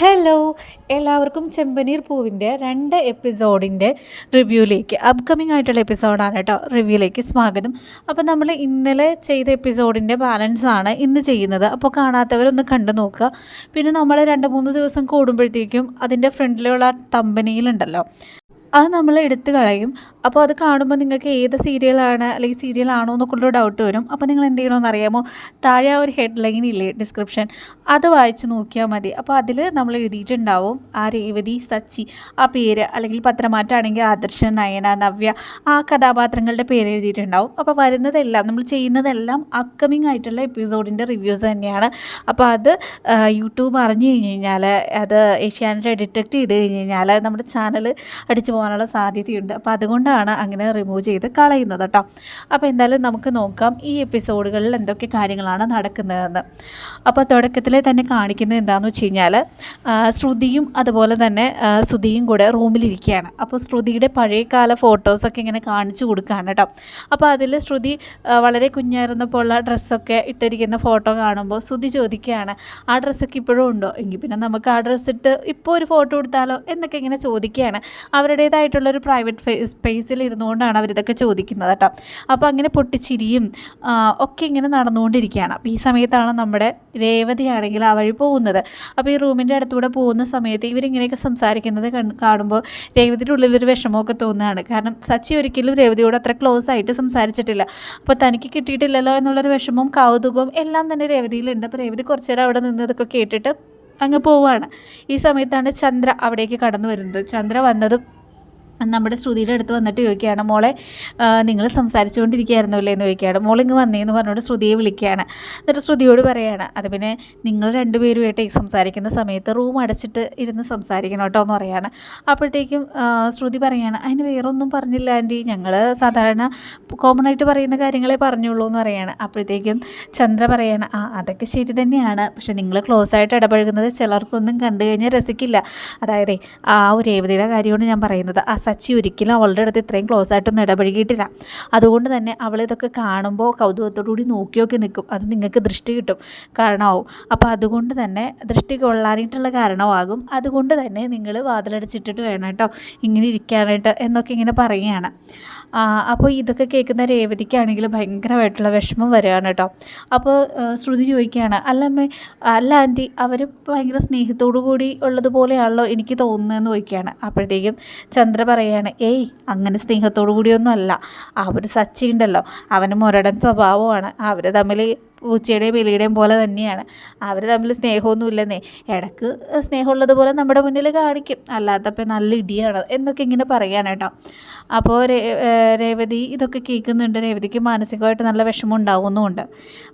Hello എല്ലാവർക്കും ചെമ്പനീർ പൂവിന്റെ രണ്ട് എപ്പിസോഡിന്റെ റിവ്യൂയിലേക്ക് അപ്കമിങ് ആയിട്ടുള്ള എപ്പിസോഡാണ് കേട്ടോ റിവ്യൂയിലേക്ക് സ്വാഗതം. അപ്പോൾ നമ്മൾ ഇന്നലെ ചെയ്ത എപ്പിസോഡിന്റെ ബാലൻസ് ആണ് ഇന്ന് ചെയ്യുന്നത്. അപ്പോൾ കാണാത്തവരൊന്ന് കണ്ടു നോക്കുക. പിന്നെ നമ്മൾ രണ്ട് മൂന്ന് ദിവസം കൂടുമ്പോഴത്തേക്കും അതിന്റെ ഫ്രണ്ടിലുള്ള തമ്പനിയിലുണ്ടല്ലോ. അത് നമ്മൾ എടുത്തു കളയും. അപ്പോൾ അത് കാണുമ്പോൾ നിങ്ങൾക്ക് ഏത് സീരിയലാണ് അല്ലെങ്കിൽ സീരിയലാണോ എന്നൊക്കെയുള്ള ഡൗട്ട് വരും. അപ്പോൾ നിങ്ങൾ എന്ത് ചെയ്യണമെന്ന് അറിയാമോ? താഴെ ആ ഒരു ഹെഡ്ലൈൻ ഇല്ലേ ഡിസ്ക്രിപ്ഷൻ അത് വായിച്ച് നോക്കിയാൽ മതി. അപ്പോൾ അതിൽ നമ്മൾ എഴുതിയിട്ടുണ്ടാവും ആ രേവതി സച്ചി. ആ പേര് അല്ലെങ്കിൽ പത്രമാറ്റാണെങ്കിൽ ആദർശ നയന നവ്യ ആ കഥാപാത്രങ്ങളുടെ പേര് എഴുതിയിട്ടുണ്ടാവും. അപ്പോൾ വരുന്നതെല്ലാം നമ്മൾ ചെയ്യുന്നതെല്ലാം അപ്കമിങ് ആയിട്ടുള്ള എപ്പിസോഡിന്റെ റിവ്യൂസ് തന്നെയാണ്. അപ്പോൾ അത് യൂട്യൂബ് അറിഞ്ഞു കഴിഞ്ഞ് കഴിഞ്ഞാൽ അത് ഏഷ്യാനെറ്റ് ഡിറ്റക്ട് ചെയ്ത് കഴിഞ്ഞ് കഴിഞ്ഞാൽ നമ്മുടെ ചാനൽ അടിച്ചു പോകാനുള്ള സാധ്യതയുണ്ട്. അപ്പോൾ അതുകൊണ്ടാണ് അങ്ങനെ റിമൂവ് ചെയ്ത് കളയുന്നത് കേട്ടോ അപ്പോൾ എന്തായാലും നമുക്ക് നോക്കാം ഈ എപ്പിസോഡുകളിൽ എന്തൊക്കെ കാര്യങ്ങളാണ് നടക്കുന്നതെന്ന്. അപ്പോൾ തുടക്കത്തിൽ തന്നെ കാണിക്കുന്നത് എന്താണെന്ന് വെച്ച് കഴിഞ്ഞാൽ ശ്രുതിയും അതുപോലെ തന്നെ ശ്രുതിയും കൂടെ റൂമിലിരിക്കുകയാണ്. അപ്പോൾ ശ്രുതിയുടെ പഴയകാല ഫോട്ടോസൊക്കെ ഇങ്ങനെ കാണിച്ചു കൊടുക്കുകയാണ് കേട്ടോ. അപ്പോൾ അതിൽ ശ്രുതി വളരെ കുഞ്ഞായിരുന്നപ്പോൾ ഉള്ള ഡ്രസ്സൊക്കെ ഇട്ടിരിക്കുന്ന ഫോട്ടോ കാണുമ്പോൾ ശ്രുതി ചോദിക്കുകയാണ് ആ ഡ്രസ്സൊക്കെ ഇപ്പോഴും ഉണ്ടോ? എങ്കിൽ പിന്നെ നമുക്ക് ആ ഡ്രസ്സ് ഇട്ട് ഇപ്പോൾ ഒരു ഫോട്ടോ എടുത്താലോ എന്നൊക്കെ ഇങ്ങനെ ചോദിക്കുകയാണ്. അവരുടേതായിട്ടുള്ളൊരു പ്രൈവറ്റ് സ്പേസിൽ ഇരുന്നുകൊണ്ടാണ് അവരിതൊക്കെ ചോദിക്കുന്നത് കേട്ടോ. അപ്പോൾ അങ്ങനെ പൊട്ടിച്ചിരിയും ഒക്കെ ഇങ്ങനെ നടന്നുകൊണ്ടിരിക്കുകയാണ്. അപ്പോൾ ഈ സമയത്താണ് നമ്മുടെ രേവതിയാണെങ്കിൽ ആ വഴി പോകുന്നത്. അപ്പോൾ ഈ റൂമിന്റെ അടുത്തൂടെ പോകുന്ന സമയത്ത് ഇവരിങ്ങനെയൊക്കെ സംസാരിക്കുന്നത് കാണുമ്പോൾ രേവതിയുടെ ഉള്ളിലൊരു വിഷമമൊക്കെ തോന്നുകയാണ്. കാരണം സച്ചി ഒരിക്കലും രേവതിയോട് അത്ര ക്ലോസ് ആയിട്ട് സംസാരിച്ചിട്ടില്ല. അപ്പോൾ തനിക്ക് കിട്ടിയിട്ടില്ലല്ലോ എന്നുള്ളൊരു വിഷമവും കൗതുകവും എല്ലാം തന്നെ രേവതിയിലുണ്ട്. അപ്പോൾ രേവതി കുറച്ചു നേരം അവിടെ നിന്ന് ഇതൊക്കെ കേട്ടിട്ട് അങ്ങ് പോവാണ് ഈ സമയത്താണ് ചന്ദ്ര അവിടേക്ക് കടന്നു വരുന്നത്. ചന്ദ്ര വന്നതും നമ്മുടെ ശ്രുതിയുടെ അടുത്ത് വന്നിട്ട് ചോദിക്കുകയാണ് മോളെ നിങ്ങൾ സംസാരിച്ചുകൊണ്ടിരിക്കുകയായിരുന്നല്ലേ? എന്ന് ചോദിക്കുകയാണ്. മോളിങ്ങ് വന്നേന്ന് പറഞ്ഞുകൊണ്ട് ശ്രുതിയെ വിളിക്കുകയാണ്. എന്നിട്ട് ശ്രുതിയോട് പറയുകയാണ് അത് പിന്നെ നിങ്ങൾ രണ്ടുപേരുമായിട്ട് സംസാരിക്കുന്ന സമയത്ത് റൂം അടച്ചിട്ട് ഇരുന്ന് സംസാരിക്കണം കേട്ടോ എന്ന് പറയാണ്. അപ്പോഴത്തേക്കും ശ്രുതി പറയുകയാണ് അതിന് വേറൊന്നും പറഞ്ഞില്ല ആന്റി. ഞങ്ങൾ സാധാരണ കോമൺ ആയിട്ട് പറയുന്ന കാര്യങ്ങളെ പറഞ്ഞുള്ളൂ എന്ന് പറയുകയാണ് അപ്പോഴത്തേക്കും ചന്ദ്ര പറയാണ് ആ അതൊക്കെ ശരി തന്നെയാണ്. പക്ഷേ നിങ്ങൾ ക്ലോസ് ആയിട്ട് ഇടപഴകുന്നത് ചിലർക്കൊന്നും കണ്ടു കഴിഞ്ഞാൽ രസിക്കില്ല. അതായത് ആ ഒരു ഏവതിയുടെ കാര്യമാണ് ഞാൻ പറയുന്നത്. ആ സച്ചി ഒരിക്കലും അവളുടെ അടുത്ത് ഇത്രയും ക്ലോസ് ആയിട്ടൊന്നും ഇടപഴകിയിട്ടില്ല. അതുകൊണ്ട് തന്നെ അവളിതൊക്കെ കാണുമ്പോൾ കൗതുകത്തോടുകൂടി നോക്കിയൊക്കെ നോക്കി നിൽക്കും. അത് നിങ്ങൾക്ക് ദൃഷ്ടി കിട്ടും. കാരണമാവും. അപ്പോൾ അതുകൊണ്ട് തന്നെ ദൃഷ്ടി കൊള്ളാനായിട്ടുള്ള കാരണമാകും. അതുകൊണ്ട് തന്നെ നിങ്ങൾ വാതിലടച്ചിട്ടിട്ട് വേണം കേട്ടോ. ഇങ്ങനെ ഇരിക്കാനായിട്ട് എന്നൊക്കെ ഇങ്ങനെ പറയുകയാണ്. അപ്പോൾ ഇതൊക്കെ കേൾക്കുന്ന രേവതിക്കാണെങ്കിൽ ഭയങ്കരമായിട്ടുള്ള വിഷമം വരികയാണ് കേട്ടോ. അപ്പോൾ ശ്രുതി ചോദിക്കുകയാണ് അല്ല അമ്മേ അല്ല ആന്റി അവർ ഭയങ്കര സ്നേഹത്തോടു കൂടി ഉള്ളതുപോലെയാണല്ലോ എനിക്ക് തോന്നുന്നതെന്ന് ചോദിക്കുകയാണ്. അപ്പോഴത്തേക്കും ചന്ദ്ര പറയുകയാണ് ഏയ് അങ്ങനെ സ്നേഹത്തോടു കൂടിയൊന്നും അല്ല അവർ സച്ചി ഉണ്ടല്ലോ അവന് മുരടൻ സ്വഭാവമാണ്. അവർ തമ്മിൽ പൂച്ചയുടെയും എലിയുടെയും പോലെ തന്നെയാണ്. അവർ തമ്മിൽ സ്നേഹമൊന്നുമില്ലെന്നേ. ഇടയ്ക്ക് സ്നേഹമുള്ളതുപോലെ നമ്മുടെ മുന്നിൽ കാണിക്കും. അല്ലാത്തപ്പോൾ നല്ല ഇടിയാണ് എന്നൊക്കെ ഇങ്ങനെ പറയുകയാണ് കേട്ടോ. അപ്പോൾ രേവതി ഇതൊക്കെ കേൾക്കുന്നുണ്ട്. രേവതിക്ക് മാനസികമായിട്ട് നല്ല വിഷമം ഉണ്ടാകുന്നുമുണ്ട്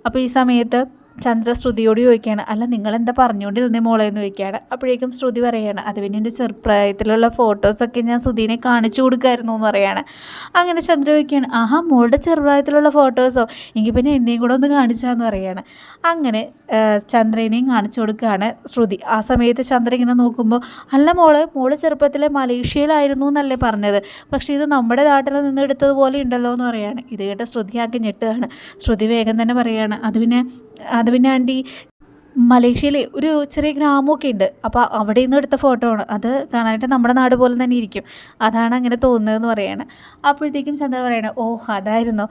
അപ്പോൾ ഈ സമയത്ത് ചന്ദ്ര ശ്രുതിയോട് ചോദിക്കുകയാണ് അല്ല നിങ്ങളെന്താ പറഞ്ഞുകൊണ്ടിരുന്നേ മോളെ? എന്ന് ചോദിക്കുകയാണ്. അപ്പോഴേക്കും ശ്രുതി പറയുകയാണ് അത് പിന്നെ എന്റെ ചെറുപ്രായത്തിലുള്ള ഫോട്ടോസൊക്കെ ഞാൻ ശ്രുതിനെ കാണിച്ചു കൊടുക്കായിരുന്നു എന്ന് പറയുകയാണ് അങ്ങനെ ചന്ദ്ര ചോദിക്കുകയാണ് ആഹാ മോളുടെ ചെറുപ്രായത്തിലുള്ള ഫോട്ടോസോ എങ്കിൽ പിന്നെ എന്നെയും കൂടെ ഒന്ന് കാണിച്ചാന്ന് പറയുകയാണ് അങ്ങനെ ചന്ദ്രനെയും കാണിച്ചു കൊടുക്കുകയാണ് ശ്രുതി. ആ സമയത്ത് ചന്ദ്ര ഇങ്ങനെ നോക്കുമ്പോൾ അല്ല മോൾ മോൾ ചെറുപ്പത്തിലെ മലേഷ്യയിലായിരുന്നു എന്നല്ലേ പറഞ്ഞത്. പക്ഷേ ഇത് നമ്മുടെ നാട്ടിൽ നിന്ന് എടുത്തതുപോലെ ഉണ്ടല്ലോ എന്ന് പറയുകയാണ് ഇത് കേട്ട ശ്രുതി ആക്കി ഞെട്ടുകയാണ്. ശ്രുതി വേഗം തന്നെ പറയുകയാണ് അത് പിന്നെ അത് പിന്നെ ആന്റി മലേഷ്യയിൽ ഒരു ചെറിയ ഗ്രാമമൊക്കെ ഉണ്ട്. അപ്പോൾ അവിടെ നിന്ന് എടുത്ത ഫോട്ടോ ആണ്. അത് കാണാനായിട്ട് നമ്മുടെ നാട് പോലെ തന്നെ ഇരിക്കും. അതാണ് അങ്ങനെ തോന്നുന്നതെന്ന് പറയാണ്. അപ്പോഴത്തേക്കും ചന്ദ്ര പറയണ ഓ അതായിരുന്നു.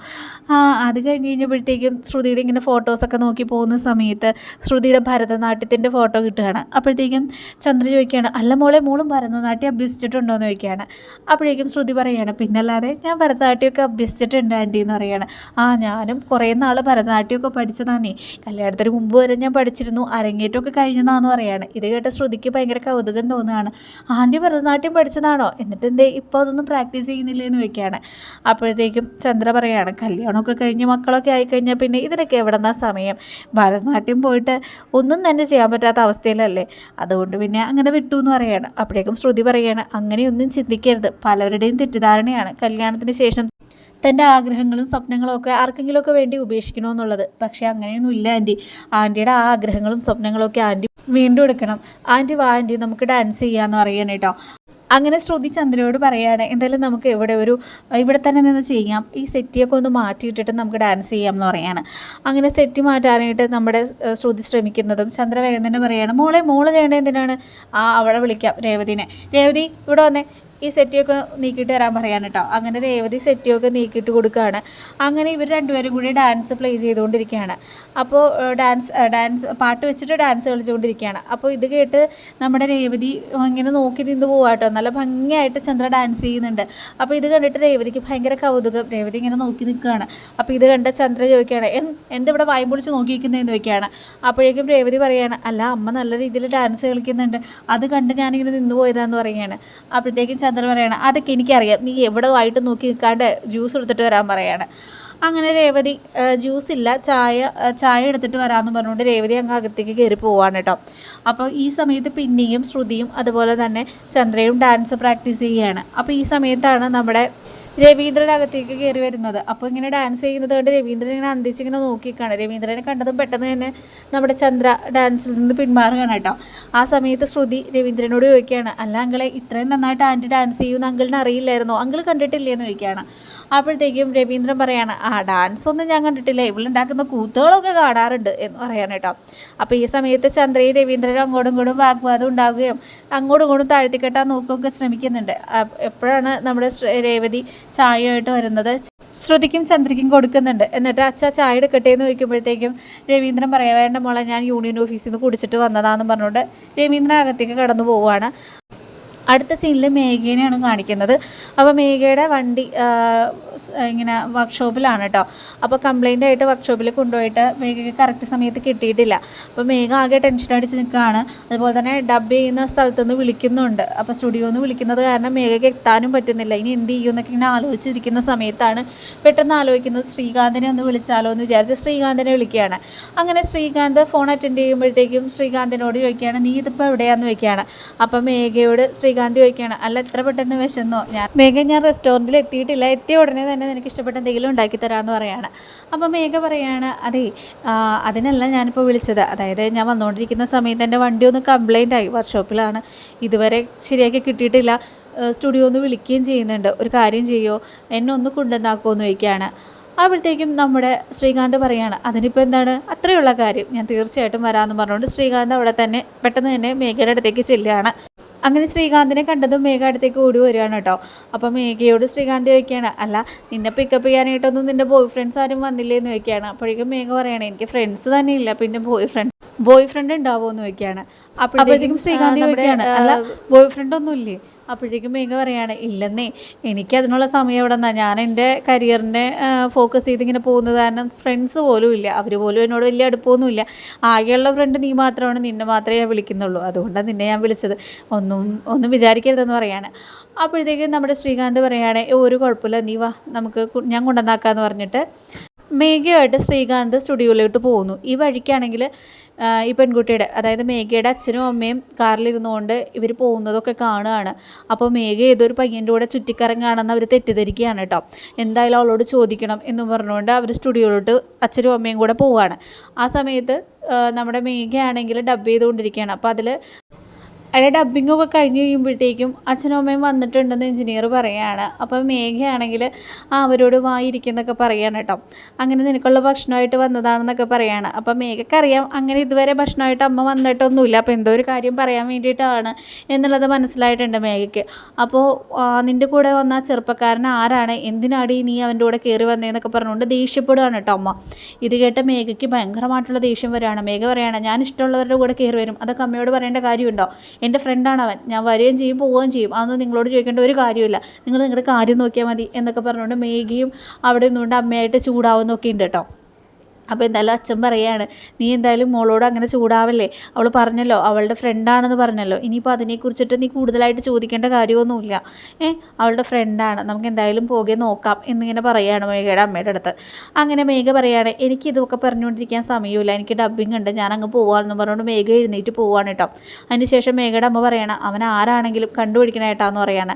ആ അത് കഴിഞ്ഞ് കഴിഞ്ഞപ്പോഴത്തേക്കും ശ്രുതിയുടെ ഇങ്ങനെ ഫോട്ടോസൊക്കെ നോക്കി പോകുന്ന സമയത്ത് ശ്രുതിയുടെ ഭരതനാട്യത്തിന്റെ ഫോട്ടോ കിട്ടുകയാണ്. അപ്പോഴത്തേക്കും ചന്ദ്ര ചോദിക്കുകയാണ് അല്ല മോളെ മോളും ഭരതനാട്യം അഭ്യസിച്ചിട്ടുണ്ടോ? എന്ന് ചോദിക്കുകയാണ്. അപ്പോഴേക്കും ശ്രുതി പറയുകയാണ് പിന്നല്ലാതെ ഞാൻ ഭരതനാട്യമൊക്കെ അഭ്യസിച്ചിട്ടുണ്ട് ആന്റി എന്ന് പറയുകയാണ് ആ ഞാനും കുറേ നാൾ ഭരതനാട്യമൊക്കെ പഠിച്ചതാന്നേ കല്യാണത്തിന് മുമ്പ് വരെ ഞാൻ പഠിച്ചിരുന്നു ആയിരുന്നു. അരങ്ങേറ്റമൊക്കെ കഴിഞ്ഞതാണെന്ന് പറയാണ്. ഇത് കേട്ട ശ്രുതിക്ക് ഭയങ്കര കൗതുകം തോന്നുകയാണ്. ആദ്യം ഭരതനാട്യം പഠിച്ചതാണോ? എന്നിട്ട് എന്തേ ഇപ്പോൾ അതൊന്നും പ്രാക്ടീസ് ചെയ്യുന്നില്ലേ എന്ന് വെക്കുകയാണ് അപ്പോഴത്തേക്കും ചന്ദ്ര പറയാണ് കല്യാണമൊക്കെ കഴിഞ്ഞ് മക്കളൊക്കെ ആയിക്കഴിഞ്ഞാൽ പിന്നെ ഇതിനൊക്കെ എവിടെന്നാ സമയം? ഭരതനാട്യം പോയിട്ട് ഒന്നും തന്നെ ചെയ്യാൻ പറ്റാത്ത അവസ്ഥയിലല്ലേ? അതുകൊണ്ട് പിന്നെ അങ്ങനെ വിട്ടു എന്ന് പറയാണ്. അപ്പോഴേക്കും ശ്രുതി പറയാണ് അങ്ങനെയൊന്നും ചിന്തിക്കരുത്. പലരുടെയും തെറ്റിദ്ധാരണയാണ്. കല്യാണത്തിന് ശേഷം തന്റെ ആഗ്രഹങ്ങളും സ്വപ്നങ്ങളും ഒക്കെ ആർക്കെങ്കിലുമൊക്കെ വേണ്ടി ഉപേക്ഷിക്കണമെന്നുള്ളത്. പക്ഷേ അങ്ങനെയൊന്നും ഇല്ല ആന്റി. ആന്റിയുടെ ആ ആഗ്രഹങ്ങളും സ്വപ്നങ്ങളും ഒക്കെ ആന്റി വീണ്ടും എടുക്കണം. ആന്റി വാ ആന്റി നമുക്ക് ഡാൻസ് ചെയ്യാമെന്ന് പറയാൻ കേട്ടോ. അങ്ങനെ ശ്രുതി ചന്ദ്രയോട് പറയാണ് എന്തായാലും നമുക്ക് ഇവിടെ ഒരു ഇവിടെ തന്നെ നിന്ന് ചെയ്യാം. ഈ സെറ്റിയൊക്കെ ഒന്ന് മാറ്റിയിട്ടിട്ട് നമുക്ക് ഡാൻസ് ചെയ്യാം എന്ന് പറയാണ്. അങ്ങനെ സെറ്റ് മാറ്റാനായിട്ട് നമ്മുടെ ശ്രുതി ശ്രമിക്കുന്നതും ചന്ദ്ര വേഗം തന്നെ പറയാണ് മോളെ മോൾ ചെയ്യേണ്ടത് എന്തിനാണ്? ആ അവളെ വിളിക്കാം രേവതിനെ. രേവതി ഇവിടെ വന്നേ. ഈ സെറ്റിയൊക്കെ നീക്കിയിട്ട് വരാൻ പറയാണ് കേട്ടോ അങ്ങനെ രേവതി സെറ്റിയൊക്കെ നീക്കിയിട്ട് കൊടുക്കുകയാണ് അങ്ങനെ ഇവർ രണ്ടുപേരും കൂടി ഡാൻസ് പ്ലേ ചെയ്തുകൊണ്ടിരിക്കുകയാണ്. അപ്പോൾ ഡാൻസ് ഡാൻസ് പാട്ട് വെച്ചിട്ട് ഡാൻസ് കളിച്ചുകൊണ്ടിരിക്കുകയാണ്. അപ്പോൾ ഇത് കേട്ട് നമ്മുടെ രേവതി ഇങ്ങനെ നോക്കി നിന്ന് പോവാട്ടോ നല്ല ഭംഗിയായിട്ട് ചന്ദ്ര ഡാൻസ് ചെയ്യുന്നുണ്ട്. അപ്പോൾ ഇത് കണ്ടിട്ട് രേവതിക്ക് ഭയങ്കര കൗതുകം. രേവതി ഇങ്ങനെ നോക്കി നിൽക്കുകയാണ്. അപ്പോൾ ഇത് കണ്ട ചന്ദ്ര ചോദിക്കുകയാണ് "എൻ- എന്തിവിടെ വായും പൊളിച്ച് നോക്കിയിരിക്കുന്നതെന്ന് ചോദിക്കുകയാണ്. അപ്പോഴേക്കും രേവതി പറയുകയാണ് അല്ല അമ്മ നല്ല രീതിയിൽ ഡാൻസ് കളിക്കുന്നുണ്ട്. അത് കണ്ട് ഞാനിങ്ങനെ നിന്ന് പോയതാന്ന് പറയുകയാണ് അപ്പോഴത്തേക്കും ചന്ദ്രൻ പറയാണ്? അതൊക്കെ എനിക്കറിയാം. നീ എവിടെ ആയിട്ട് നോക്കി നിൽക്കാണ്ട് ജ്യൂസ് എടുത്തിട്ട് വരാൻ പറയാണ്. അങ്ങനെ രേവതി ജ്യൂസ് ഇല്ല. ചായ ചായ എടുത്തിട്ട് വരാമെന്ന് പറഞ്ഞുകൊണ്ട് രേവതി അങ്ങ് അകത്തേക്ക് കയറി പോവാണ് കേട്ടോ. അപ്പോൾ ഈ സമയത്ത് പിന്നെയും ശ്രുതിയും അതുപോലെ തന്നെ ചന്ദ്രയും ഡാൻസ് പ്രാക്ടീസ് ചെയ്യുകയാണ്. അപ്പോൾ ഈ സമയത്താണ് നമ്മുടെ രവീന്ദ്രൻ അകത്തേക്ക് കയറി വരുന്നത്. അപ്പോൾ ഇങ്ങനെ ഡാൻസ് ചെയ്യുന്നത് കൊണ്ട് രവീന്ദ്രൻ ഇങ്ങനെ അന്തിച്ചിങ്ങനെ നോക്കിക്കാണ്. രവീന്ദ്രനെ കണ്ടതും പെട്ടെന്ന് തന്നെ നമ്മുടെ ചന്ദ്ര ഡാൻസിൽ നിന്ന് പിന്മാറുകയാണ് കേട്ടോ. ആ സമയത്ത് ശ്രുതി രവീന്ദ്രനോട് ചോദിക്കുകയാണ് അല്ല അങ്കിളെ ഇത്രയും നന്നായിട്ട് ആന്റി ഡാൻസ് ചെയ്യുമെന്ന് അങ്കിളിന് അറിയില്ലായിരുന്നോ? അങ്കിൾ കണ്ടിട്ടില്ലേന്ന് ചോദിക്കുകയാണ്. അപ്പോഴത്തേക്കും രവീന്ദ്രൻ പറയാണ് ആ ഡാൻസ് ഒന്നും ഞാൻ കണ്ടിട്ടില്ല. ഇവളുണ്ടാക്കുന്ന കൂത്തുകളൊക്കെ കാണാറുണ്ട് എന്ന് പറയാൻ കേട്ടോ. അപ്പോൾ ഈ സമയത്ത് ചന്ദ്രയും രവീന്ദ്രനും അങ്ങോട്ടും ഇങ്ങോട്ടും വാഗ്വാദം ഉണ്ടാവുകയും അങ്ങോട്ടും ഇങ്ങോട്ടും താഴ്ത്തിക്കെട്ടാൻ നോക്കുകയൊക്കെ ശ്രമിക്കുന്നുണ്ട്. എപ്പോഴാണ് നമ്മുടെ രേവതി ചായയായിട്ട് വരുന്നത്? ശ്രുതിക്കും ചന്ദ്രയ്ക്കും കൊടുക്കുന്നുണ്ട്. എന്നിട്ട് അച്ഛ ചായ എടുക്കട്ടെ എന്ന് ചോദിക്കുമ്പോഴത്തേക്കും രവീന്ദ്രൻ പറയാൻ വേണ്ട മോളെ ഞാൻ യൂണിയൻ ഓഫീസിൽ നിന്ന് കുടിച്ചിട്ട് വന്നതാണെന്ന് പറഞ്ഞുകൊണ്ട് രവീന്ദ്രൻ അകത്തേക്ക് കടന്നു പോവുകയാണ്. അടുത്ത സീനിൽ മേഘേനെയാണ് കാണിക്കുന്നത്. അപ്പോൾ മേഘയുടെ വണ്ടി ഇങ്ങനെ വർക്ക്ഷോപ്പിലാണ് കേട്ടോ അപ്പോൾ കംപ്ലൈന്റ് ആയിട്ട് വർക്ക്ഷോപ്പിൽ കൊണ്ടുപോയിട്ട് മേഘയ്ക്ക് കറക്റ്റ് സമയത്ത് കിട്ടിയിട്ടില്ല. അപ്പോൾ മേഘ ആകെ ടെൻഷൻ അടിച്ച് നിൽക്കുകയാണ് അതുപോലെ തന്നെ ഡബ് ചെയ്യുന്ന സ്ഥലത്തു നിന്ന് വിളിക്കുന്നുണ്ട്. അപ്പോൾ സ്റ്റുഡിയോയിൽ നിന്ന് വിളിക്കുന്നത് കാരണം മേഘയ്ക്ക് എത്താനും പറ്റുന്നില്ല. ഇനി എന്ത് ചെയ്യും എന്നൊക്കെ ഇങ്ങനെ ആലോചിച്ചിരിക്കുന്ന സമയത്താണ് പെട്ടെന്ന് ആലോചിക്കുന്നത്. ശ്രീകാന്തിനെ ഒന്ന് വിളിച്ചാലോ എന്ന് വിചാരിച്ച് ശ്രീകാന്തിനെ വിളിക്കുകയാണ്. അങ്ങനെ ശ്രീകാന്ത് ഫോൺ അറ്റൻഡ് ചെയ്യുമ്പോഴത്തേക്കും ശ്രീകാന്തിനോട് ചോദിക്കുകയാണ് നീ ഇതിപ്പോൾ എവിടെയാണെന്ന് ചോദിക്കുകയാണ്. അപ്പം മേഘയോട് ശ്രീകാന്ത് ചോദിക്കുകയാണ് അല്ല എത്ര പെട്ടെന്ന് വിശന്നോ? ഞാൻ മേഘ ഞാൻ റെസ്റ്റോറന്റിൽ എത്തിയിട്ടില്ല. എത്തിയ ഉടനെ തന്നെ നിനക്ക് ഇഷ്ടപ്പെട്ട എന്തെങ്കിലും ഉണ്ടാക്കി തരാമെന്ന് പറയാണ്. അപ്പോൾ മേഘ പറയാണ് അതെ അതിനല്ല ഞാനിപ്പോൾ വിളിച്ചത്. അതായത് ഞാൻ വന്നുകൊണ്ടിരിക്കുന്ന സമയത്ത് എന്റെ വണ്ടി ഒന്ന് കംപ്ലൈന്റ് ആയി. വർക്ക്ഷോപ്പിലാണ് ഇതുവരെ ശരിയാക്കി കിട്ടിയിട്ടില്ല. സ്റ്റുഡിയോ ഒന്ന് വിളിക്കുകയും ചെയ്യുന്നുണ്ട്. ഒരു കാര്യം ചെയ്യോ? എന്നെ ഒന്ന് കൊണ്ടുവന്നാക്കുമോ എന്ന് ചോദിക്കുകയാണ്. അപ്പോഴത്തേക്കും നമ്മുടെ ശ്രീകാന്ത് പറയാണ് അതിനിപ്പോൾ എന്താണ്? അത്രയുള്ള കാര്യം. ഞാൻ തീർച്ചയായിട്ടും വരാമെന്ന് പറഞ്ഞുകൊണ്ട് ശ്രീകാന്ത് അവിടെ തന്നെ പെട്ടെന്ന് തന്നെ മേഘയുടെ അടുത്തേക്ക് ചെല്ലുകയാണ്. അങ്ങനെ ശ്രീകാന്തിനെ കണ്ടതും മേഘ അടുത്തേക്ക് ഓടി വരികയാണ് കേട്ടോ. അപ്പം മേഘയോട് ശ്രീകാന്ത് ചോദിക്കുകയാണ് അല്ല നിന്നെ പിക്കപ്പ് ചെയ്യാനായിട്ടൊന്നും നിന്റെ ബോയ് ഫ്രണ്ട്സ് ആരും വന്നില്ലേ എന്ന് ചോദിക്കുകയാണ്. അപ്പോഴേക്കും മേഘ പറയണേ എനിക്ക് ഫ്രണ്ട്സ് തന്നെ ഇല്ല പിന്നെ ബോയ് ഫ്രണ്ട് ബോയ് ഫ്രണ്ട് ഉണ്ടാവുമോ? എന്ന് ചോദിക്കുകയാണ്. അപ്പോഴത്തേക്കും ശ്രീകാന്ത് ചോദിക്കുകയാണ് അല്ല ബോയ് ഫ്രണ്ട് ഒന്നും ഇല്ലേ അപ്പോഴത്തേക്കും മേഘ പറയാണ് ഇല്ലെന്നേ എനിക്കതിനുള്ള സമയം എവിടെ നിന്നാണ് ഞാൻ എന്റെ കരിയറിനെ ഫോക്കസ് ചെയ്ത് ഇങ്ങനെ പോകുന്നത് കാരണം ഫ്രണ്ട്സ് പോലും ഇല്ല. അവർ പോലും എന്നോട് വലിയ അടുപ്പമൊന്നുമില്ല ആകെയുള്ള ഫ്രണ്ട് നീ മാത്രമാണ് നിന്നെ മാത്രമേ ഞാൻ വിളിക്കുന്നുള്ളൂ. അതുകൊണ്ടാണ് നിന്നെ ഞാൻ വിളിച്ചത്. ഒന്നും ഒന്നും വിചാരിക്കരുതെന്ന് പറയാണ്. അപ്പോഴത്തേക്കും നമ്മുടെ ശ്രീകാന്ത് പറയുകയാണ് ഒരു കുഴപ്പമില്ല. നീ വാ നമുക്ക് ഞാൻ കൊണ്ടുവന്നാക്കാമെന്ന് പറഞ്ഞിട്ട് മേഘയുമായിട്ട് ശ്രീകാന്ത് സ്റ്റുഡിയോയിലോട്ട് പോകുന്നു. ഈ വഴിക്കാണെങ്കിൽ ഈ പെൺകുട്ടിയുടെ അതായത് മേഘയുടെ അച്ഛനും അമ്മയും കാറിലിരുന്നുകൊണ്ട് ഇവർ പോകുന്നതൊക്കെ കാണുകയാണ്. അപ്പോൾ മേഘ ഏതൊരു പയ്യന്റെ കൂടെ ചുറ്റിക്കറങ്ങുകയാണെന്ന് അവർ തെറ്റിദ്ധരിക്കുകയാണ് കേട്ടോ. എന്തായാലും അവളോട് ചോദിക്കണം എന്ന് പറഞ്ഞുകൊണ്ട് അവർ സ്റ്റുഡിയോയിലോട്ട് അച്ഛനും അമ്മയും കൂടെ പോവുകയാണ്. ആ സമയത്ത് നമ്മുടെ മേഘയാണെങ്കിൽ ഡബ് ചെയ്തുകൊണ്ടിരിക്കുകയാണ്. അപ്പോൾ അതിൽ അതിന്റെ ഡബ്ബിങ്ങൊക്കെ കഴിഞ്ഞ് കഴിയുമ്പോഴത്തേക്കും അച്ഛനും അമ്മയും വന്നിട്ടുണ്ടെന്ന് എഞ്ചിനീയർ പറയുകയാണ് അപ്പം മേഘയാണെങ്കിൽ ആ അവരോട് വായിരിക്കുന്നൊക്കെ പറയാണ് കേട്ടോ. അങ്ങനെ നിനക്കുള്ള ഭക്ഷണമായിട്ട് വന്നതാണെന്നൊക്കെ പറയാണ്. അപ്പം മേഘക്കറിയാം അങ്ങനെ ഇതുവരെ ഭക്ഷണമായിട്ട് അമ്മ വന്നിട്ടൊന്നുമില്ല. അപ്പോൾ എന്തോ ഒരു കാര്യം പറയാൻ വേണ്ടിയിട്ടാണ് എന്നുള്ളത് മനസ്സിലായിട്ടുണ്ട് മേഘയ്ക്ക്. അപ്പോൾ നിന്റെ കൂടെ വന്ന ചെറുപ്പക്കാരൻ ആരാണ്? എന്തിനാടി നീ അവന്റെ കൂടെ കയറി വന്നതെന്നൊക്കെ പറഞ്ഞുകൊണ്ട് ദേഷ്യപ്പെടുകയാണ് കേട്ടോ അമ്മ. ഇത് കേട്ട മേഘയ്ക്ക് ഭയങ്കരമായിട്ടുള്ള ദേഷ്യം വരികയാണ്. മേഘ പറയുകയാണ് ഞാൻ ഇഷ്ടമുള്ളവരുടെ കൂടെ കയറി വരും. അതൊക്കെ അമ്മയോട് പറയേണ്ട കാര്യമുണ്ടോ? എന്റെ ഫ്രണ്ടാണ് അവൻ ഞാൻ വരികയും ചെയ്യും പോവുകയും ചെയ്യും. അതൊന്നും നിങ്ങളോട് ചോദിക്കേണ്ട ഒരു കാര്യമില്ല നിങ്ങൾ നിങ്ങളുടെ കാര്യം നോക്കിയാൽ മതി എന്നൊക്കെ പറഞ്ഞുകൊണ്ട് മേഘിയും അവിടെ നിന്നുകൊണ്ട് അമ്മയായിട്ട് ചൂടാവുന്നൊക്കെ ഉണ്ട് കേട്ടോ. അപ്പോൾ എന്തായാലും അച്ഛൻ പറയാണ് നീ എന്തായാലും മോളോട് അങ്ങനെ ചൂടാവല്ലേ? അവൾ പറഞ്ഞല്ലോ അവളുടെ ഫ്രണ്ടാണെന്ന് പറഞ്ഞല്ലോ. ഇനിയിപ്പോൾ അതിനെക്കുറിച്ചിട്ട് നീ കൂടുതലായിട്ട് ചോദിക്കേണ്ട കാര്യമൊന്നുമില്ല. ഏ അവളുടെ ഫ്രണ്ടാണ് നമുക്ക് എന്തായാലും പോകെ നോക്കാം എന്നിങ്ങനെ പറയുകയാണ് മേഘയുടെ അമ്മയുടെ അടുത്ത്. അങ്ങനെ മേഘ പറയാണ് എനിക്ക് ഇതൊക്കെ പറഞ്ഞുകൊണ്ടിരിക്കാൻ സമയമില്ല. എനിക്ക് ഡബ്ബിംഗ് ഉണ്ട്. ഞാൻ അങ്ങ് പോവാമെന്ന് പറഞ്ഞുകൊണ്ട് മേഘ എഴുന്നേറ്റ് പോവാണ് കേട്ടോ. അതിന് ശേഷം മേഘയുടെ അമ്മ പറയണം അവൻ ആരാണെങ്കിലും കണ്ടുപിടിക്കണ ഏട്ടാന്ന് പറയാണ്.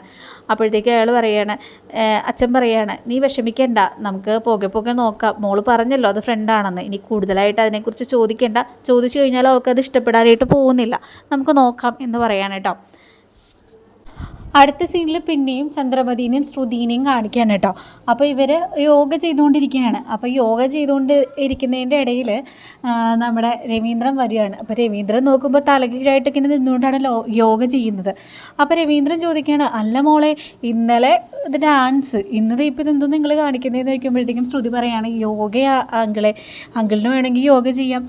അപ്പോഴത്തേക്ക് അയാൾ പറയാണ് "ഏ, അച്ഛൻ പറയാണ് നീ വിഷമിക്കേണ്ട. നമുക്ക് പോകെ പോകെ നോക്കാം. മോൾ പറഞ്ഞല്ലോ അത് ഫ്രണ്ടാണെന്ന് ഇനി കൂടുതലായിട്ട് അതിനെക്കുറിച്ച് ചോദിക്കേണ്ട ചോദിച്ചു കഴിഞ്ഞാൽ അവൾക്ക് അത് ഇഷ്ടപ്പെടാനായിട്ട് പോകുന്നില്ല. നമുക്ക് നോക്കാം എന്ന് കേട്ടോ. അടുത്ത സീനിൽ പിന്നെയും ചന്ദ്രമതിനെയും ശ്രുതിനെയും കാണിക്കുകയാണ് കേട്ടോ. അപ്പോൾ ഇവർ യോഗ ചെയ്തുകൊണ്ടിരിക്കുകയാണ്. അപ്പോൾ യോഗ ചെയ്തുകൊണ്ട് ഇരിക്കുന്നതിന്റെ ഇടയിൽ നമ്മുടെ രവീന്ദ്രൻ വരികയാണ്. അപ്പോൾ രവീന്ദ്രൻ നോക്കുമ്പോൾ തലകീഴായിട്ട് ഇങ്ങനെ നിന്നുകൊണ്ടാണ് യോഗ ചെയ്യുന്നത്. അപ്പോൾ രവീന്ദ്രൻ ചോദിക്കുകയാണ് അല്ല മോളെ ഇന്നലെ ഇത് ഡാൻസ് ഇന്നത് ഇപ്പോൾ ഇതെന്തോ നിങ്ങൾ കാണിക്കുന്നതെന്ന് ചോദിക്കുമ്പോഴത്തേക്കും ശ്രുതി പറയുകയാണ് യോഗ അങ്കിളെ അങ്കിളിന് വേണമെങ്കിൽ യോഗ ചെയ്യാം.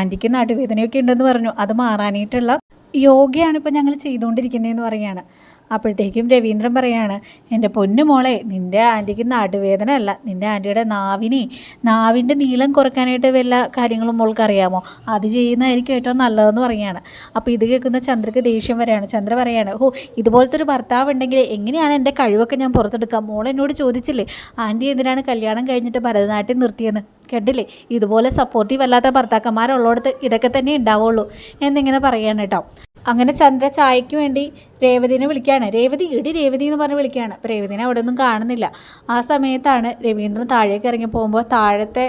ആന്റിക്ക് നടുവേദനയൊക്കെ ഉണ്ടെന്ന് പറഞ്ഞു. അത് മാറാനായിട്ടുള്ള യോഗയാണ് ഇപ്പോൾ ഞങ്ങൾ ചെയ്തുകൊണ്ടിരിക്കുന്നതെന്ന് പറയുകയാണ്. അപ്പോഴത്തേക്കും രവീന്ദ്രൻ പറയാണ് എന്റെ പൊന്നു മോളെ നിന്റെ ആന്റിക്ക് നടുവേദന അല്ല നിന്റെ ആന്റിയുടെ നാവിനെ നാവിന്റെ നീളം കുറയ്ക്കാനായിട്ട് വല്ല കാര്യങ്ങളും മോൾക്ക് അറിയാമോ അത് ചെയ്യുന്നതായിരിക്കും ഏറ്റവും നല്ലതെന്ന് പറയുകയാണ് അപ്പോൾ ഇത് കേൾക്കുന്ന ചന്ദ്രക്ക് ദേഷ്യം വരെയാണ് ചന്ദ്ര പറയാണ് ഓ ഇതുപോലത്തെ ഒരു ഭർത്താവ് ഉണ്ടെങ്കിൽ എങ്ങനെയാണ് എന്റെ കഴിവൊക്കെ ഞാൻ പുറത്തെടുക്കുക? മോൾ എന്നോട് ചോദിച്ചില്ലേ ആന്റി എന്തിനാണ് കല്യാണം കഴിഞ്ഞിട്ട് ഭരതനാട്യം നിർത്തിയെന്ന്? കണ്ടില്ലേ ഇതുപോലെ സപ്പോർട്ടീവ് അല്ലാത്ത ഭർത്താക്കന്മാരുള്ളടത്ത് ഇതൊക്കെ തന്നെ ഉണ്ടാവുള്ളൂ. എന്നിങ്ങനെ പറയാണ് കേട്ടോ. അങ്ങനെ ചന്ദ്ര ചായയ്ക്ക് വേണ്ടി രേവതിനെ വിളിക്കുകയാണ്. രേവതി ഇടി രേവതി എന്ന് പറഞ്ഞ് വിളിക്കുകയാണ്. അപ്പോൾ രേവതിനെ അവിടെ ഒന്നും കാണുന്നില്ല. ആ സമയത്താണ് രവീന്ദ്രൻ താഴേക്ക് ഇറങ്ങി പോകുമ്പോൾ താഴത്തെ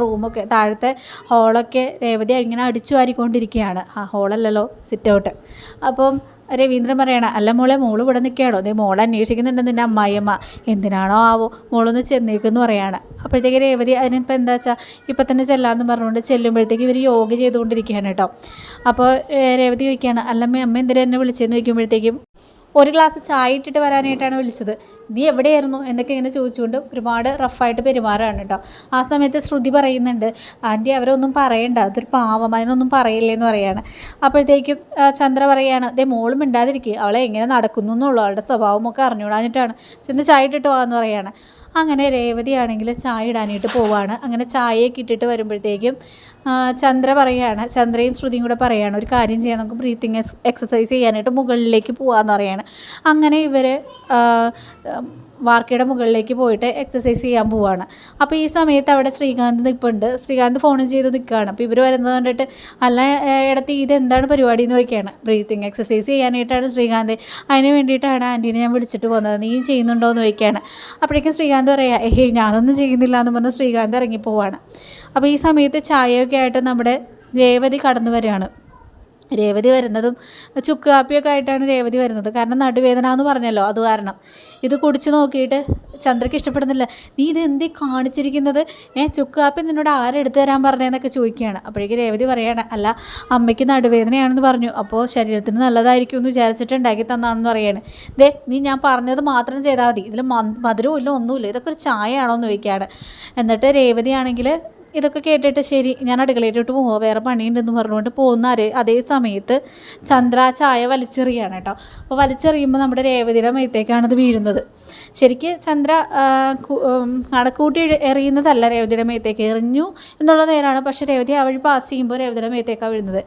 റൂമൊക്കെ താഴത്തെ ഹോളൊക്കെ രേവതി ഇങ്ങനെ അടിച്ചു വാരിക്കൊണ്ടിരിക്കുകയാണ്. ആ ഹോളല്ലല്ലോ സിറ്റ് ഔട്ട് അപ്പം രവീന്ദ്രൻ പറയണ അല്ല മോളെ മോൾ ഇവിടെ നിൽക്കുകയാണോ? അതേ മോളെ അന്വേഷിക്കുന്നുണ്ട് നിന്റെ അമ്മായിയമ്മ. എന്തിനാണോ ആവോ മോളൊന്ന് ചെന്നേക്കെന്ന് പറയാണ്. അപ്പോഴത്തേക്ക് രേവതി അതിനിപ്പോൾ എന്താ വെച്ചാൽ ഇപ്പം തന്നെ ചെല്ലാമെന്ന് പറഞ്ഞുകൊണ്ട് ചെല്ലുമ്പോഴത്തേക്ക് ഇവർ യോഗ ചെയ്തുകൊണ്ടിരിക്കുകയാണ് കേട്ടോ. അപ്പോൾ രേവതി ചോദിക്കുകയാണ് അല്ലമ്മ അമ്മ എന്തിനാ എന്നെ വിളിച്ചതെന്ന് ചോദിക്കുമ്പോഴത്തേക്കും ഒരു ഗ്ലാസ് ചായ ഇട്ടിട്ട് വരാനായിട്ടാണ് വിളിച്ചത്. നീ എവിടെയായിരുന്നു? എന്നൊക്കെ ഇങ്ങനെ ചോദിച്ചുകൊണ്ട് ഒരുപാട് റഫായിട്ട് പെരുമാറുകയാണ് കേട്ടോ. ആ സമയത്ത് ശ്രുതി പറയുന്നുണ്ട് ആന്റി അവരൊന്നും പറയണ്ട. അതൊരു പാവം അതിനൊന്നും പറയില്ലെന്ന് പറയാണ്. അപ്പോഴത്തേക്കും ചന്ദ്ര പറയുകയാണ് ദേ മോളും മിണ്ടാതിരിക്കുക അവളെ എങ്ങനെ നടക്കുന്നു എന്നുള്ളൂ. അവളുടെ സ്വഭാവമൊക്കെ അറിഞ്ഞുകൂടാഞ്ഞിട്ടാണ്. ചെന്ന് ചായ ഇട്ടിട്ട് പോകാമെന്ന് പറയുകയാണ് അങ്ങനെ രേവതിയാണെങ്കിൽ ചായ ഇടാനായിട്ട് പോവാണ്. അങ്ങനെ ചായയൊക്കെ ഇട്ടിട്ട് വരുമ്പോഴത്തേക്കും ചന്ദ്ര പറയുകയാണ് ചന്ദ്രയും ശ്രുതിയും കൂടെ പറയുകയാണ് ഒരു കാര്യം ചെയ്യാൻ നമുക്ക് ബ്രീത്തിങ് എക്സസൈസ് ചെയ്യാനായിട്ട് മുകളിലേക്ക് പോകാമെന്ന് പറയുകയാണ് അങ്ങനെ ഇവർ വാർക്കയുടെ മുകളിലേക്ക് പോയിട്ട് എക്സസൈസ് ചെയ്യാൻ പോവാണ്. അപ്പോൾ ഈ സമയത്ത് അവിടെ ശ്രീകാന്ത് നിൽപ്പുണ്ട് ശ്രീകാന്ത് ഫോൺ ചെയ്ത് നിൽക്കുകയാണ് അപ്പോൾ ഇവർ വരുന്നത് കണ്ടിട്ട് അല്ല ഇടത്ത് ഇത് എന്താണ് പരിപാടി എന്ന് നോക്കിയാണ് ബ്രീത്തിങ് എക്സസൈസ് ചെയ്യാനായിട്ടാണ് ശ്രീകാന്ത്. അതിന് വേണ്ടിയിട്ടാണ് ആന്റീനെ ഞാൻ വിളിച്ചിട്ട് പോകുന്നത്. നീ ചെയ്യുന്നുണ്ടോ എന്ന് ചോദിക്കുകയാണ് അപ്പോഴേക്കും ശ്രീകാന്ത് പറയാം ഏഹ് ഞാനൊന്നും ചെയ്യുന്നില്ല എന്ന് പറഞ്ഞ് ശ്രീകാന്ത് ഇറങ്ങിപ്പോവാണ് അപ്പോൾ ഈ സമയത്ത് ചായയൊക്കെ ആയിട്ട് നമ്മുടെ രേവതി കടന്നു വരികയാണ്. രേവതി വരുന്നതും ചുക്ക് കാപ്പിയൊക്കെ ആയിട്ടാണ് രേവതി വരുന്നത്. കാരണം നടുവേദന എന്ന് പറഞ്ഞല്ലോ അത് കാരണം. ഇത് കുടിച്ചു നോക്കിയിട്ട് ചന്ദ്രയ്ക്ക് ഇഷ്ടപ്പെടുന്നില്ല. നീ ഇത് എന്തി കാണിച്ചിരിക്കുന്നത്? ഏ ചുക്ക് കാപ്പി നിന്നോട് ആരെടുത്തു തരാൻ പറഞ്ഞതെന്നൊക്കെ ചോദിക്കുകയാണ്. അപ്പോഴേക്ക് രേവതി പറയുകയാണ് അല്ല അമ്മയ്ക്ക് നടുവേദനയാണെന്ന് പറഞ്ഞു. അപ്പോൾ ശരീരത്തിന് നല്ലതായിരിക്കും എന്ന് വിചാരിച്ചിട്ട് ഉണ്ടാക്കി തന്നാണെന്ന് പറയാണ്. ദേ നീ ഞാൻ പറഞ്ഞത് മാത്രം ചെയ്താൽ മതി. ഇതിൽ മധുരവും ഇല്ല ഒന്നുമില്ല. ഇതൊക്കെ ഒരു ചായ ആണോ എന്ന് ചോദിക്കുകയാണ്. എന്നിട്ട് രേവതി ആണെങ്കിൽ ഇതൊക്കെ കേട്ടിട്ട് ശരി ഞാൻ അടുക്കളയിലോട്ട് പോവാം വേറെ പണിയുണ്ടെന്ന് പറഞ്ഞുകൊണ്ട് പോകുന്ന അതേ സമയത്ത് ചന്ദ്ര ചായ വലിച്ചെറിയാണ് കേട്ടോ. അപ്പോൾ വലിച്ചെറിയുമ്പോൾ നമ്മുടെ രേവതിയുടെ മേത്തേക്കാണ് അത് വീഴുന്നത്. ശരിക്ക് ചന്ദ്ര കണക്കൂട്ടി എറിയുന്നതല്ല രേവതിയുടെ മേത്തേക്ക് എറിഞ്ഞു എന്നുള്ള നേരമാണ് പക്ഷേ രേവതി ആ വഴി പാസ് ചെയ്യുമ്പോൾ രേവതിയുടെ മേത്തേക്കാണ് വീഴുന്നത്.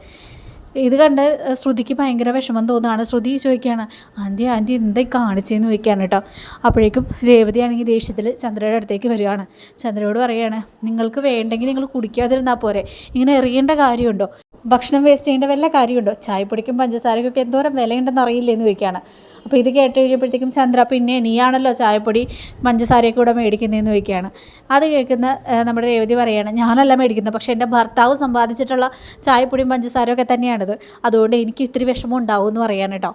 ഇത് കണ്ട് ശ്രുതിക്ക് ഭയങ്കര വിഷമം തോന്നുകയാണ്. ശ്രുതി ചോദിക്കുകയാണ് ആന്റി ആന്റി എന്തായി കാണിച്ചെന്ന് ചോദിക്കുകയാണ് കേട്ടോ. അപ്പോഴേക്കും രേവതി ആണെങ്കിൽ ദേഷ്യത്തിൽ ചന്ദ്രയുടെ അടുത്തേക്ക് വരികയാണ്. ചന്ദ്രയോട് പറയുകയാണ് നിങ്ങൾക്ക് വേണ്ടെങ്കിൽ നിങ്ങൾ കുടിക്കാതിരുന്നാൽ പോരെ. ഇങ്ങനെ എറിയേണ്ട കാര്യമുണ്ടോ? ഭക്ഷണം വേസ്റ്റ് ചെയ്യേണ്ട വല്ല കാര്യമുണ്ടോ? ചായപ്പൊടിക്കും പഞ്ചസാരക്കൊക്കെ എന്തോരം വിലയുണ്ടെന്ന് അറിയില്ലേ എന്ന് ചോദിക്കുകയാണ്. അപ്പോൾ ഇത് കേട്ട് കഴിയുമ്പോഴത്തേക്കും ചന്ദ്ര പിന്നെ നീയാണല്ലോ ചായപ്പൊടി പഞ്ചസാരയൊക്കെ കൂടെ മേടിക്കുന്നതെന്ന് ചോദിക്കുകയാണ്. അത് കേൾക്കുന്ന നമ്മുടെ രേവതി പറയുകയാണ് ഞാനല്ല മേടിക്കുന്നത് പക്ഷേ എന്റെ ഭർത്താവ് സമ്പാദിച്ചിട്ടുള്ള ചായപ്പൊടിയും പഞ്ചസാരയൊക്കെ തന്നെയാണിത്. അതുകൊണ്ട് എനിക്ക് ഇത്തിരി വിഷമം ഉണ്ടാവും എന്ന് പറയാണ് കേട്ടോ.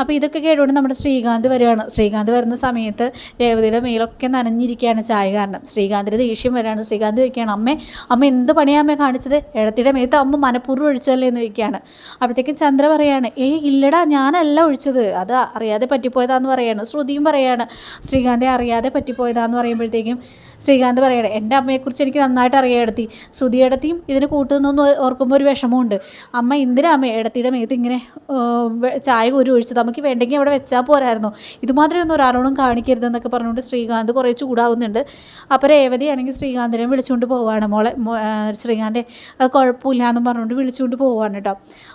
അപ്പോൾ ഇതൊക്കെ കേട്ടുകൊണ്ട് നമ്മുടെ ശ്രീകാന്ത് വരികയാണ്. ശ്രീകാന്ത് വരുന്ന സമയത്ത് രേവതിയുടെ മേലൊക്കെ നനഞ്ഞിരിക്കുകയാണ് ചായ കാരണം. ശ്രീകാന്തിന്റെ ദേഷ്യം വരികയാണ്. ശ്രീകാന്ത് ചോദിക്കുകയാണ് അമ്മേ അമ്മ എന്ത് പണിയാമ്മേ കാണിച്ചത്? ഇടത്തിയുടെ മേത്ത് അമ്മ മനഃപൂർവം ഒഴിച്ചല്ലേ എന്ന് ചോദിക്കുകയാണ്. അപ്പോഴത്തേക്കും ചന്ദ്ര പറയാണ് ഏയ് ഇല്ലടാ ഞാനല്ല ഒഴിച്ചത്. അത് അറിയാതെ പറ്റിപ്പോയതാന്ന് പറയാണ്. ശ്രുതിയും പറയാണ് ശ്രീകാന്തെ അറിയാതെ പറ്റിപ്പോയതാന്ന് പറയുമ്പോഴത്തേക്കും ശ്രീകാന്ത് പറയണേ എന്റെ അമ്മയെക്കുറിച്ച് എനിക്ക് നന്നായിട്ട് അറിയാം എടുത്തി. ശ്രുതി ഇടത്തിയും ഇതിന് കൂട്ടുന്നൊന്ന് ഓർക്കുമ്പോൾ ഒരു വിഷമമുണ്ട്. അമ്മ എന്തിനാ അമ്മ? ഇടത്തിയുടെ മേത്ത് ഇങ്ങനെ ചായ ഒരു ഒഴിച്ചത്. നമുക്ക് വേണ്ടെങ്കിൽ അവിടെ വെച്ചാൽ പോരായിരുന്നു. ഇതുമാത്രമൊന്നും ഒരാളോടും കാണിക്കരുതെന്നൊക്കെ പറഞ്ഞുകൊണ്ട് ശ്രീകാന്ത് കുറേ ചൂടാവുന്നുണ്ട്. അപ്പോൾ രേവതിയാണെങ്കിൽ ശ്രീകാന്തിനെ വിളിച്ചുകൊണ്ട് പോവാണ്. മോളെ ശ്രീകാന്തെ അത് കുഴപ്പമില്ല എന്നും പറഞ്ഞുകൊണ്ട് വിളിച്ചുകൊണ്ട് പോവാണ് കേട്ടോ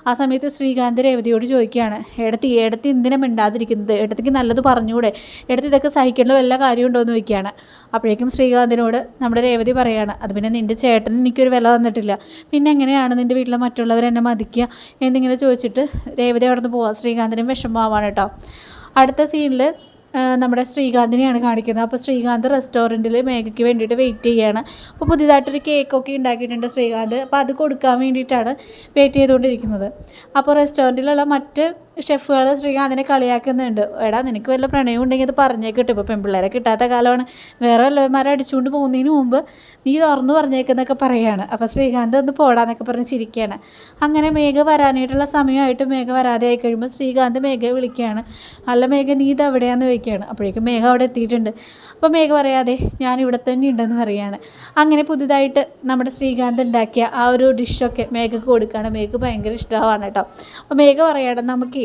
ആ സമയത്ത് ശ്രീകാന്ത് രേവതിയോട് ചോദിക്കുകയാണ് ഇടത്തി ഇടത്തി എന്തിനാ മിണ്ടാതിരിക്കുന്നത് ഏട്ടത്തിക്ക് നല്ലത് പറഞ്ഞുകൂടെ? ഏട്ടത്തി ഇതൊക്കെ സഹിക്കേണ്ട വല്ല കാര്യമുണ്ടോ എന്ന് ചോദിക്കുകയാണ്. അപ്പോഴേക്കും ശ്രീകാന്തിനോട് നമ്മുടെ രേവതി പറയാണ് അത് പിന്നെ നിന്റെ ചേട്ടൻ എനിക്കൊരു വില തന്നിട്ടില്ല. പിന്നെ എങ്ങനെയാണ് നിന്റെ വീട്ടിലെ മറ്റുള്ളവർ എന്നെ മതിക്കുക? എന്നിങ്ങനെ ചോദിച്ചിട്ട് രേവതി അവിടെ നിന്ന് പോവാം. ശ്രീകാന്തിനും വിഷമമാവാണ് കേട്ടോ. അടുത്ത സീനിൽ നമ്മുടെ ശ്രീകാന്തിനെയാണ് കാണിക്കുന്നത്. അപ്പോൾ ശ്രീകാന്ത് റെസ്റ്റോറന്റിൽ മേഘയ്ക്ക് വേണ്ടിയിട്ട് വെയിറ്റ് ചെയ്യുകയാണ് അപ്പോൾ പുതിയതായിട്ടൊരു കേക്കൊക്കെ ഉണ്ടാക്കിയിട്ടുണ്ട് ശ്രീകാന്ത്. അപ്പോൾ അത് കൊടുക്കാൻ വേണ്ടിയിട്ടാണ് വെയിറ്റ് ചെയ്തുകൊണ്ടിരിക്കുന്നത്. അപ്പോൾ റെസ്റ്റോറന്റിലുള്ള മറ്റ് ഷെഫുകൾ ശ്രീകാന്തിനെ കളിയാക്കുന്നുണ്ട്. എടാ നിനക്ക് വല്ല പ്രണയം ഉണ്ടെങ്കിൽ അത് പറഞ്ഞേക്കിട്ട് ഇപ്പോൾ പെൺപിള്ളേരെ കിട്ടാത്ത കാലമാണ്. വേറെ വല്ലവന്മാരെ അടിച്ചുകൊണ്ട് പോകുന്നതിന് മുമ്പ് നീ തുറന്നു പറഞ്ഞേക്കെന്നൊക്കെ പറയാണ്. അപ്പോൾ ശ്രീകാന്ത് ഒന്ന് പോടാന്നൊക്കെ പറഞ്ഞ് ചിരിക്കുകയാണ് അങ്ങനെ മേഘ വരാനായിട്ടുള്ള സമയമായിട്ട് മേഘ വരാതെ ആയി കഴിയുമ്പോൾ ശ്രീകാന്ത് മേഘയെ വിളിക്കുകയാണ്. അല്ല മേഘ നീ ഇത് എവിടെയാന്ന് ചോദിക്കുകയാണ്. അപ്പോഴേക്കും മേഘ അവിടെ എത്തിയിട്ടുണ്ട്. അപ്പോൾ മേഘ പറയാതെ ഞാൻ ഇവിടെ തന്നെ ഉണ്ടെന്ന് പറയുകയാണ് അങ്ങനെ പുതുതായിട്ട് നമ്മുടെ ശ്രീകാന്ത് ഉണ്ടാക്കിയ ആ ഒരു ഡിഷൊക്കെ മേഘക്ക് കൊടുക്കുകയാണ്. മേഘക്ക് ഭയങ്കര ഇഷ്ടമാണ് കേട്ടോ. അപ്പോൾ മേഘ പറയാണ് നമുക്ക്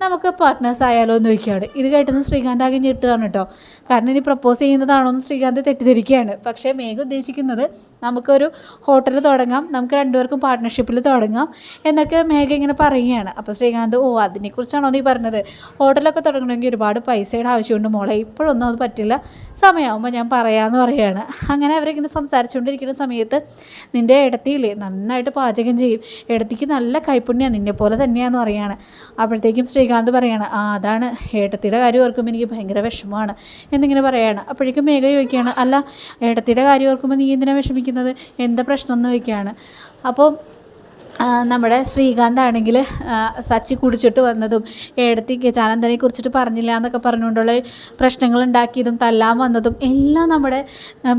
നമുക്ക് പാർട്ട്നേഴ്സ് ആയാലോ എന്ന് ചോദിക്കുകയാണ്. ഇത് കേട്ടെന്ന് ശ്രീകാന്ത് ആകെ ഞെട്ടുകയാണ് കേട്ടോ. കാരണം ഇനി പ്രപ്പോസ് ചെയ്യുന്നതാണോ എന്ന് ശ്രീകാന്ത് തെറ്റിദ്ധരിക്കുകയാണ്. പക്ഷേ മേഘ ഉദ്ദേശിക്കുന്നത് നമുക്കൊരു ഹോട്ടൽ തുടങ്ങാം നമുക്ക് രണ്ടുപേർക്കും പാർട്ട്ണർഷിപ്പിൽ തുടങ്ങാം എന്നൊക്കെ മേഘ ഇങ്ങനെ പറയുകയാണ്. അപ്പോൾ ശ്രീകാന്ത് ഓ അതിനെക്കുറിച്ചാണോ നീ പറഞ്ഞത്? ഹോട്ടലൊക്കെ തുടങ്ങണമെങ്കിൽ ഒരുപാട് പൈസയുടെ ആവശ്യമുണ്ട് മോളെ. ഇപ്പോഴൊന്നും അത് പറ്റില്ല. സമയമാകുമ്പോൾ ഞാൻ പറയാമെന്ന് പറയുകയാണ്. അങ്ങനെ അവരിങ്ങനെ സംസാരിച്ചുകൊണ്ടിരിക്കുന്ന സമയത്ത് നിന്റെ ഇടത്തിയില്ലേ നന്നായിട്ട് പാചകം ചെയ്യും. ഇടത്തിക്ക് നല്ല കൈപ്പുണ്യാണ് നിന്നെ പോലെ തന്നെയാണെന്ന് പറയുകയാണ്. അപ്പോഴത്തേക്കും ശ്രീകാന്ത് പറയാണ് ആ അതാണ്. ഏട്ടത്തിയുടെ കാര്യം ഓർക്കുമ്പോൾ എനിക്ക് ഭയങ്കര വിഷമമാണ് എന്നിങ്ങനെ പറയാണ്. അപ്പോഴേക്കും മേഘ ചോദിക്കുകയാണ് അല്ല ഏട്ടത്തിയുടെ കാര്യം ഓർക്കുമ്പോൾ നീ എന്തിനാണ് വിഷമിക്കുന്നത്? എന്താ പ്രശ്നം? എന്ന് ചോദിക്കുകയാണ്. അപ്പോൾ നമ്മുടെ ശ്രീകാന്ത് ആണെങ്കിൽ സച്ചി കുടിച്ചിട്ട് വന്നതും ഏടത്തി ഗജാനന്ദനെ കുറിച്ചിട്ട് പറഞ്ഞില്ല എന്നൊക്കെ പറഞ്ഞുകൊണ്ടുള്ള പ്രശ്നങ്ങൾ ഉണ്ടാക്കിയതും തല്ലാൻ വന്നതും എല്ലാം നമ്മുടെ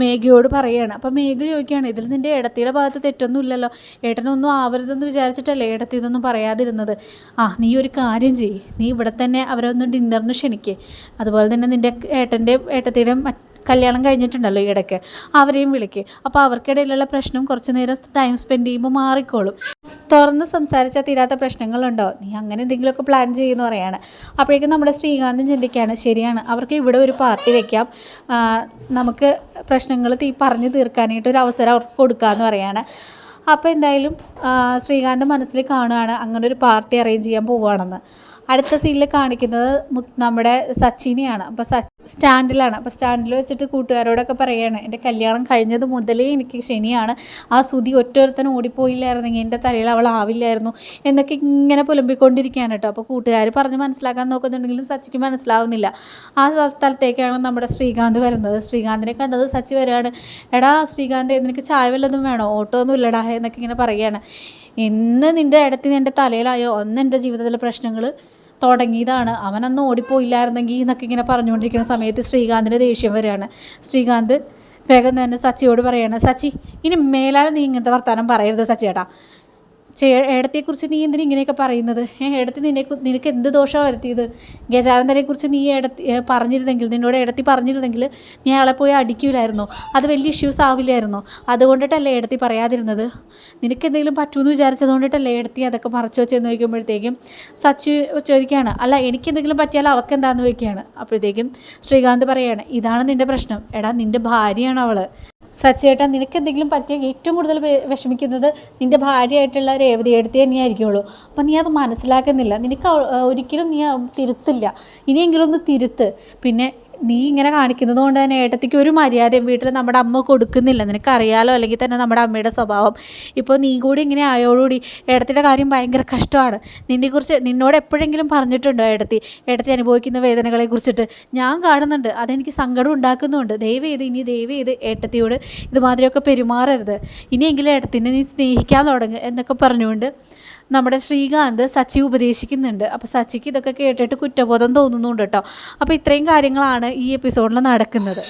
മേഘയോട് പറയുകയാണ് അപ്പം മേഘ ചോദിക്കുകയാണ് ഇതിൽ നിന്റെ ഏടത്തിയുടെ ഭാഗത്ത് തെറ്റൊന്നും ഇല്ലല്ലോ ഏട്ടനൊന്നും ആവരുതെന്ന് വിചാരിച്ചിട്ടല്ലേ ഏടത്തി ഇതൊന്നും പറയാതിരുന്നത്? ആ നീ ഒരു കാര്യം ചെയ്യ്. നീ ഇവിടെ തന്നെ അവരൊന്ന് ഡിന്നറിന് ക്ഷണിക്കേ. അതുപോലെ തന്നെ നിന്റെ ഏട്ടന്റെ ഏട്ടത്തിയുടെയും കല്യാണം കഴിഞ്ഞിട്ടുണ്ടല്ലോ ഈ ഇടയ്ക്ക് അവരെയും വിളിക്ക്. അപ്പോൾ അവർക്കിടയിലുള്ള പ്രശ്നം കുറച്ച് നേരം ടൈം സ്പെൻഡ് ചെയ്യുമ്പോൾ മാറിക്കോളും. തുറന്ന് സംസാരിച്ചാൽ തീരാത്ത പ്രശ്നങ്ങളുണ്ടോ? നീ അങ്ങനെ എന്തെങ്കിലുമൊക്കെ പ്ലാൻ ചെയ്യുമെന്ന് പറയാണ്. അപ്പോഴേക്കും നമ്മുടെ ശ്രീകാന്തം ചിന്തിക്കുകയാണ് ശരിയാണ് അവർക്ക് ഇവിടെ ഒരു പാർട്ടി വെക്കാം. നമുക്ക് പ്രശ്നങ്ങൾ തീ പറഞ്ഞു തീർക്കാനായിട്ട് ഒരു അവസരം അവർക്ക് കൊടുക്കാമെന്ന് പറയാണ്. അപ്പോൾ എന്തായാലും ശ്രീകാന്ത് മനസ്സിൽ കാണുകയാണ് അങ്ങനെ ഒരു പാർട്ടി അറേഞ്ച് ചെയ്യാൻ പോവുകയാണെന്ന്. അടുത്ത സീനിൽ കാണിക്കുന്നത് നമ്മുടെ സച്ചിനെയാണ്. അപ്പോൾ സ്റ്റാൻഡിലാണ്. അപ്പോൾ സ്റ്റാൻഡിൽ വെച്ചിട്ട് കൂട്ടുകാരോടൊക്കെ പറയുകയാണ് എന്റെ കല്യാണം കഴിഞ്ഞത് മുതലേ എനിക്ക് ശനിയാണ്. ആ സുതി ഒറ്റൊരുത്തൻ ഓടിപ്പോയില്ലായിരുന്നെങ്കിൽ എന്റെ തലയിൽ അവൾ ആവില്ലായിരുന്നു. എന്നൊക്കെ ഇങ്ങനെ പുലമ്പിക്കൊണ്ടിരിക്കുകയാണ് കേട്ടോ. അപ്പോൾ കൂട്ടുകാർ പറഞ്ഞ് മനസ്സിലാക്കാൻ നോക്കുന്നുണ്ടെങ്കിലും സച്ചിക്ക് മനസ്സിലാവുന്നില്ല. ആ സ്ഥലത്തേക്കാണ് നമ്മുടെ ശ്രീകാന്ത് വരുന്നത്. ശ്രീകാന്തിനെ കണ്ടത് സച്ചി വരികയാണ് എടാ ശ്രീകാന്ത് നിനക്ക് ചായ വല്ലതും വേണോ? ഓട്ടോ ഒന്നും ഇല്ലടാ എന്നൊക്കെ ഇങ്ങനെ പറയുകയാണ് എന്ന് നിന്റെ ഇടത്തിൽ എന്റെ തലയിലായോ? അന്ന് എന്റെ ജീവിതത്തിലെ പ്രശ്നങ്ങൾ തുടങ്ങിയതാണ്. അവനന്ന് ഓടിപ്പോയില്ലായിരുന്നെങ്കിൽ എന്നൊക്കെ ഇങ്ങനെ പറഞ്ഞുകൊണ്ടിരിക്കുന്ന സമയത്ത് ശ്രീകാന്തിന്റെ ദേഷ്യം വരികയാണ്. ശ്രീകാന്ത് വേഗം തന്നെ സച്ചിയോട് പറയാണ് സച്ചി ഇനി മേലാൽ നീ ഇങ്ങനത്തെ വർത്തമാനം പറയരുത് സച്ചിയേട്ടാ. ചേ ഏടത്തെക്കുറിച്ച് നീ എന്തിനും ഇങ്ങനെയൊക്കെ പറയുന്നത്? ഏടത്തി നിന്നെ നിനക്ക് എന്ത് ദോഷമാണ് വരുത്തിയത്? ഗജാനന്ദനെക്കുറിച്ച് നീ ഏടത്തി പറഞ്ഞിരുന്നെങ്കിൽ നിന്നോട് ഏടത്തി പറഞ്ഞിരുന്നെങ്കിൽ നീ അയാളെ പോയി അടിക്കില്ലായിരുന്നോ അത് വലിയ ഇഷ്യൂസ് ആവില്ലായിരുന്നോ? അതുകൊണ്ടിട്ടല്ലേ ഏടത്തി പറയാതിരുന്നത്? നിനക്ക് എന്തെങ്കിലും പറ്റുമെന്ന് വിചാരിച്ചതുകൊണ്ടിട്ടല്ലേ ഏടത്തി അതൊക്കെ മറച്ചു വെച്ചെന്ന് ചോദിക്കുമ്പോഴത്തേക്കും സച്ച് ചോദിക്കുകയാണ് അല്ല എനിക്ക് എന്തെങ്കിലും പറ്റിയാൽ അവൾക്ക് എന്താണെന്ന് ചോദിക്കുകയാണ്? അപ്പോഴത്തേക്കും ശ്രീകാന്ത് പറയുകയാണ് ഇതാണ് നിന്റെ പ്രശ്നം. എടാ നിന്റെ ഭാര്യയാണ് അവൾ. സച്ചേട്ടാ നിനക്ക് എന്തെങ്കിലും പറ്റിയ ഏറ്റവും കൂടുതൽ വിഷമിക്കുന്നത് നിന്റെ ഭാര്യയായിട്ടുള്ള രേവതി എടുത്തി തന്നെയായിരിക്കുള്ളൂ. അപ്പം നീ അത് മനസ്സിലാക്കുന്നില്ല. നിനക്ക് ഒരിക്കലും നീ തിരുത്തില്ല. ഇനിയെങ്കിലും ഒന്ന് തിരുത്ത്. പിന്നെ നീ ഇങ്ങനെ കാണിക്കുന്നത് കൊണ്ട് തന്നെ ഏട്ടത്തിക്ക് ഒരു മര്യാദയും വീട്ടിൽ നമ്മുടെ അമ്മ കൊടുക്കുന്നില്ല. നിനക്കറിയാലോ? അല്ലെങ്കിൽ തന്നെ നമ്മുടെ അമ്മയുടെ സ്വഭാവം. ഇപ്പോൾ നീ കൂടി ഇങ്ങനെ ആയോടുകൂടി ഏട്ടത്തിന്റെ കാര്യം ഭയങ്കര കഷ്ടമാണ്. നിന്നെക്കുറിച്ച് നിന്നോട് എപ്പോഴെങ്കിലും പറഞ്ഞിട്ടുണ്ടോ ഏട്ടത്തി? ഏട്ടത്തി അനുഭവിക്കുന്ന വേദനകളെ കുറിച്ചിട്ട്. ഞാൻ കാണുന്നുണ്ട്. അതെനിക്ക് സങ്കടം ഉണ്ടാക്കുന്നുണ്ട്. ദയവ് ചെയ്ത് ഇനി ദയവ് ചെയ്ത് ഏട്ടത്തിയോട് ഇതുമാതിരിയൊക്കെ പെരുമാറരുത്. ഇനിയെങ്കിലും ഏട്ടത്തിനെ നീ സ്നേഹിക്കാൻ തുടങ്ങുക എന്നൊക്കെ പറഞ്ഞുകൊണ്ട് നമ്മുടെ ശ്രീകാന്ത് സച്ചി ഉപദേശിക്കുന്നുണ്ട്. അപ്പോൾ സച്ചിക്ക് ഇതൊക്കെ കേട്ടിട്ട് കുറ്റബോധം തോന്നുന്നുണ്ട് കേട്ടോ അപ്പോൾ ഇത്രയും കാര്യങ്ങളാണ് ഈ എപ്പിസോഡിൽ നടക്കുന്നത്.